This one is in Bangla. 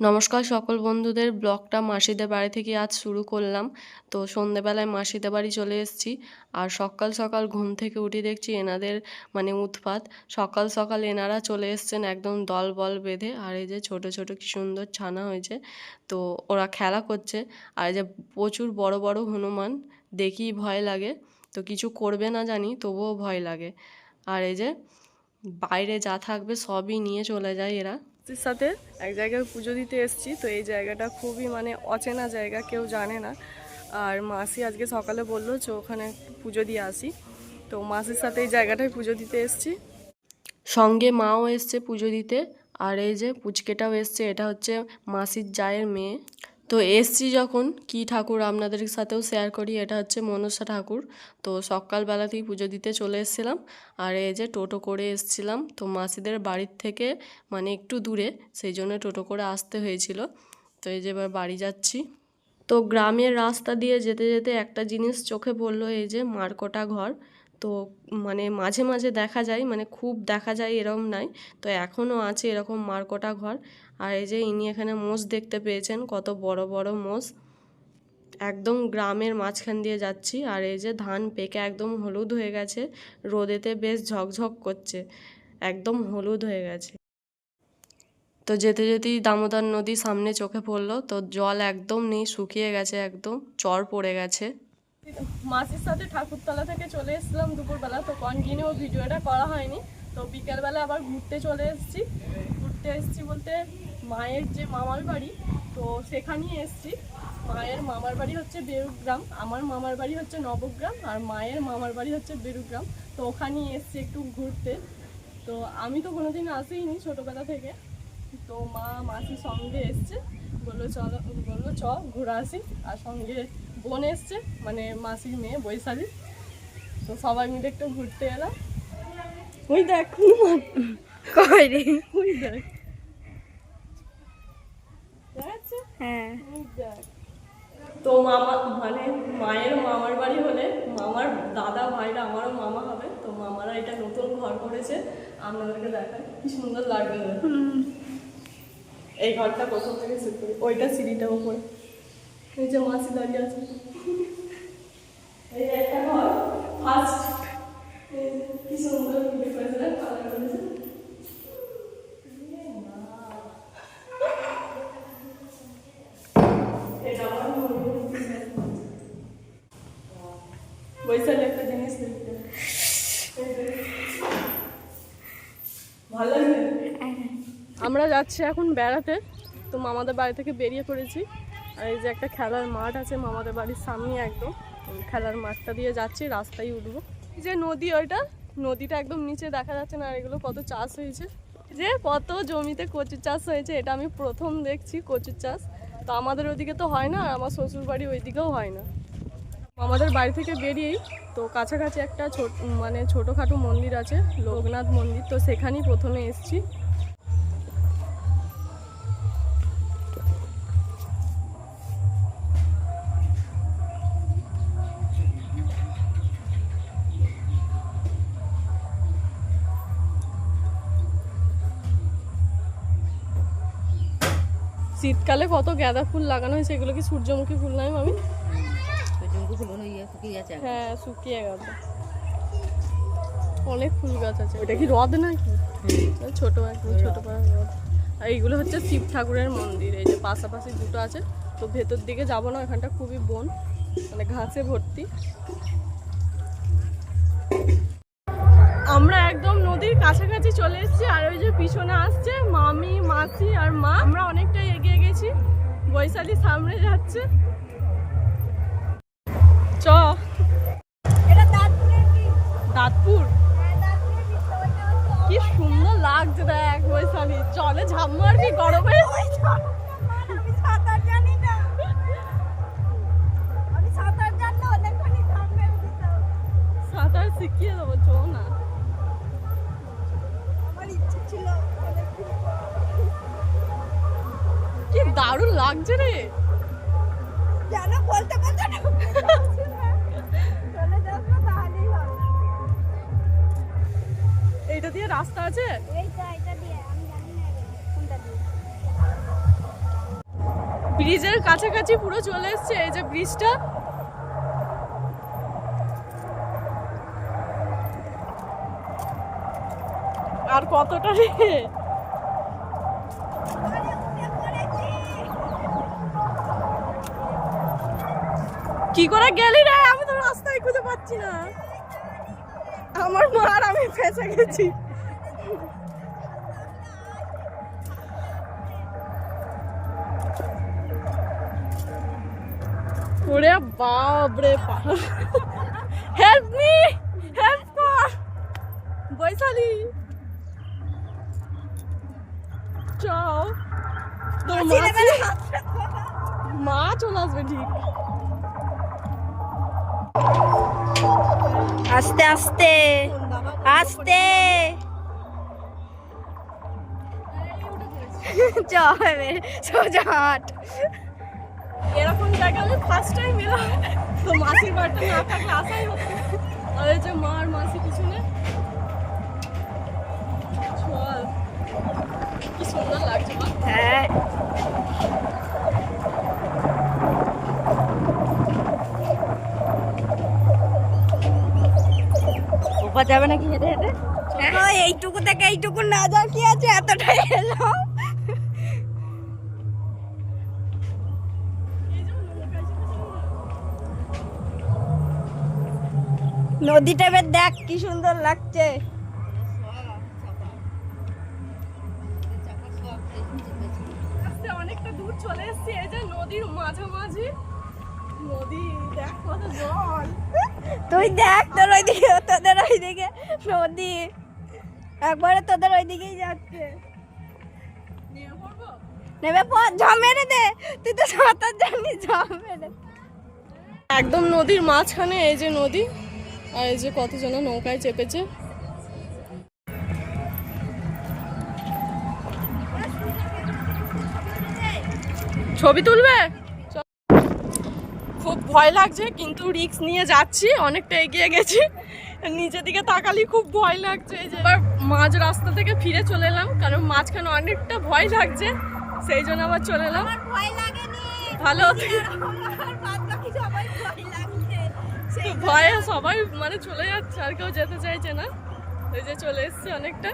নমস্কার সকল বন্ধুদের, ব্লগটা মাসিদের বাড়ি থেকে আজ শুরু করলাম। তো সন্ধেবেলায় মাসিদের বাড়ি চলে এসেছি আর সকাল সকাল ঘুম থেকে উঠে দেখছি এনাদের মানে উৎপাত। সকাল সকাল এনারা চলে এসছেন একদম দল বল বেঁধে। আর এই যে ছোট ছোট কি সুন্দর ছানা হয়েছে। তো ওরা খেলা করছে। আর এই যে প্রচুর বড় বড় হনুমান দেখি ভয় লাগে। তো কিছু করবে না জানি, তবুও ভয় লাগে। আর এই যে বাইরে যা থাকবে সবই নিয়ে চলে যায় এরা। মাসির সাথে এক জায়গায় পুজো দিতে এসেছি, তো এই জায়গাটা খুবই মানে অচেনা জায়গা, কেউ জানে না। আর মাসি আজকে সকালে বলল যে ওখানে পুজো দিয়ে আসি। তো মাসির সাথে এই জায়গাটায় পুজো দিতে এসেছি। সঙ্গে মাও এসছে পুজো দিতে, আর এই যে পুচকেটাও এসছে, এটা হচ্ছে মাসির জায়ের মেয়ে। তো এসছি যখন কি ঠাকুর আপনাদের সাথেও শেয়ার করি, এটা হচ্ছে মনসা ঠাকুর। তো সকালবেলাতেই পুজো দিতে চলে এসেছিলাম। আর এই যে টোটো করে এসছিলাম, তো মাসিদের বাড়ির থেকে মানে একটু দূরে, সেই জন্য টোটো করে আসতে হয়েছিল। তো এই যে এবার বাড়ি যাচ্ছি। তো গ্রামের রাস্তা দিয়ে যেতে যেতে একটা জিনিস চোখে পড়ল, এই যে মারকটা ঘর। তো মানে মাঝে মাঝে দেখা যায় মানে খুব দেখা যায় এরকম নাই। তো এখনও আছে এরকম মারকটা ঘর। আর এই যে ইনি এখানে মোষ দেখতে পেয়েছেন, কত বড় বড় মোষ। একদম গ্রামের মাঝখান দিয়ে যাচ্ছি। আর এই যে ধান পেকে একদম হলুদ হয়ে গেছে। রোদেতে বেশ ঝকঝক করছে। একদম হলুদ হয়ে গেছে। তো যেতে যেতেই দামোদর নদী সামনে চোখে পড়ল। তো জল একদম নেই, শুকিয়ে গেছে একদম। চর পড়ে গেছে। মাসির সাথে ঠাকুরতলা থেকে চলে এসেছিলাম দুপুরবেলা, তো কন্টিনিউ ভিডিওটা করা হয়নি। তো বিকেলবেলা আবার ঘুরতে চলে এসেছি। ঘুরতে এসেছি বলতে মায়ের যে মামার বাড়ি, তো সেখানেই এসেছি। মায়ের মামার বাড়ি হচ্ছে বেরুগ্রাম, আমার মামার বাড়ি হচ্ছে নবগ্রাম, আর মায়ের মামার বাড়ি হচ্ছে বেরুগ্রাম। তো ওখানেই এসেছি একটু ঘুরতে। তো আমি তো কোনোদিন আসিনি ছোটোবেলা থেকে। তো মা মাসির সঙ্গে এসছে। বলল, চলো, বলল, চ, ঘুরে আসি। আর সঙ্গে বোন এসছে মানে মাসির মেয়ে বৈশালী। তো সবাই মিলে একটু ঘুরতে এলাম। ওই দেখ কই রে? ওই দেখ। হ্যাঁ। তো মামা মানে মায়ের মামার বাড়ি হলে মামার দাদা ভাইরা আমারও মামা হবে। তো মামারা এটা নতুন ঘর করেছে। আপনাদেরকে দেখায় কি সুন্দর লাগবে এই ঘরটা প্রথম থেকে শুরু করি। ওইটা সিঁড়িটা উপরে। যে মাসি দাঁড়িয়ে আছে। একটা ঘর ফার্স্ট কি সুন্দর আমরা যাচ্ছি এখন বেড়াতে। তো মামাদের বাড়ি থেকে বেরিয়ে পড়েছি। আর এই যে একটা খেলার মাঠ আছে মামাদের বাড়ির সামনে একদম। খেলার মাঠটা দিয়ে যাচ্ছি, রাস্তায় উঠবো। এই যে নদী ওইটা, নদীটা একদম নিচে দেখা যাচ্ছে না আর এগুলো কত চাষ হয়েছে। যে কত জমিতে কচুর চাষ হয়েছে, এটা আমি প্রথম দেখছি কচুর চাষ। তো আমাদের ওইদিকে তো হয় না আর আমার শ্বশুর বাড়ি ওইদিকেও হয় না। আমাদের বাড়ি থেকে বেরিয়েই তো কাছাকাছি একটা ছোট মানে ছোটোখাটো মন্দির আছে, লোকনাথ মন্দির। তো সেখানেই প্রথমে এসেছি। শীতকালে কত গাঁদা ফুল লাগানো হয়েছে এগুলো কি সূর্যমুখী ফুল নয় আমি শুকিয়ে হ্যাঁ শুকিয়ে গেছে। অনেক ফুল গাছ আছে। ওটা কি হ্রদ নাকি? ছোট একদম ছোট পাড়া হ্রদ। আর এইগুলো হচ্ছে শিব ঠাকুরের মন্দির এই যে পাশাপাশি দুটো আছে। তো ভেতর দিকে যাব না এখানটা খুবই বন মানে ঘাসে ভর্তি। আমরা একদম নদীর কাছাকাছি চলে এসেছি আর ওই যে পিছনে আসছে মামি মাসি আর মা। আমরা অনেকটাই এগিয়ে গেছি বৈশালী সামনে যাচ্ছে। চ। দাঁতপুর? কি সুন্দর লাগছে দেখ বৈশালী। চলে ঝাপ মারবি গরমে? সাঁতার শিখিয়ে দেবো চো না। কি দারুণ লাগছে রে। বলতে বলতে এইটা দিয়ে রাস্তা আছে? জানি ব্রিজের কাছাকাছি পুরো চলে এসছে। এই যে ব্রিজটা আর কতটা রে? কি করে গেলি রে? আমি তো রাস্তায় খুঁজে পাচ্ছি না। আমার মার আমি ফেসে গেছি। ওরে বাপ রে হেল্প মি হেল্প কর। বৈশালী। চাও তোর মা মা চলে আসবে ঠিক। আস্তে আস্তে আস্তে। সোজা হাট। এরকম জায়গা আমি ফার্স্ট টাইম এলাম। তো মাসির বাড়িতে না থাকলে আসাই হতো আর এই যে মা আর মাসি পিছনে চল। কি সুন্দর লাগছে হ্যাঁ। ওপা যাবে নাকি হেঁটে হেঁটে? এইটুকু থেকে এইটুকু না যা কি আছে? এতটাই এলাম নদীটা দেখ কি সুন্দর লাগছে। দূর চলে এসেছি এই যে নদীর মাঝামাঝি। নদী দেখ কত জল। তুই দেখ তোর ওইদিকে তোদের ওইদিকে নদী। একবারে তোদের ওইদিকেই যাচ্ছে। নেবে পর ঝাম মেরে দে। তুই তো সাঁতার জানিস ঝাম মেরে একদম নদীর মাঝখানে এই যে নদী আর এই যে কতজন নৌকায় চেপেছে। ছবি তুলবে? চল। খুব ভয় লাগছে কিন্তু রিক্স নিয়ে যাচ্ছি অনেকটা এগিয়ে গেছি। নিচের দিকে তাকালি খুব ভয় লাগছে এই যে। এবার মাঝ রাস্তা থেকে ফিরে চলে এলাম কারণ মাঝখানে অনেকটা ভয় লাগছে সেই জন্য আবার চলে এলাম। ভালো। ভয়ে সবাই মানে চলে যাচ্ছে আর কেউ যেতে চাইছে না। ওই যে চলে এসছে অনেকটা।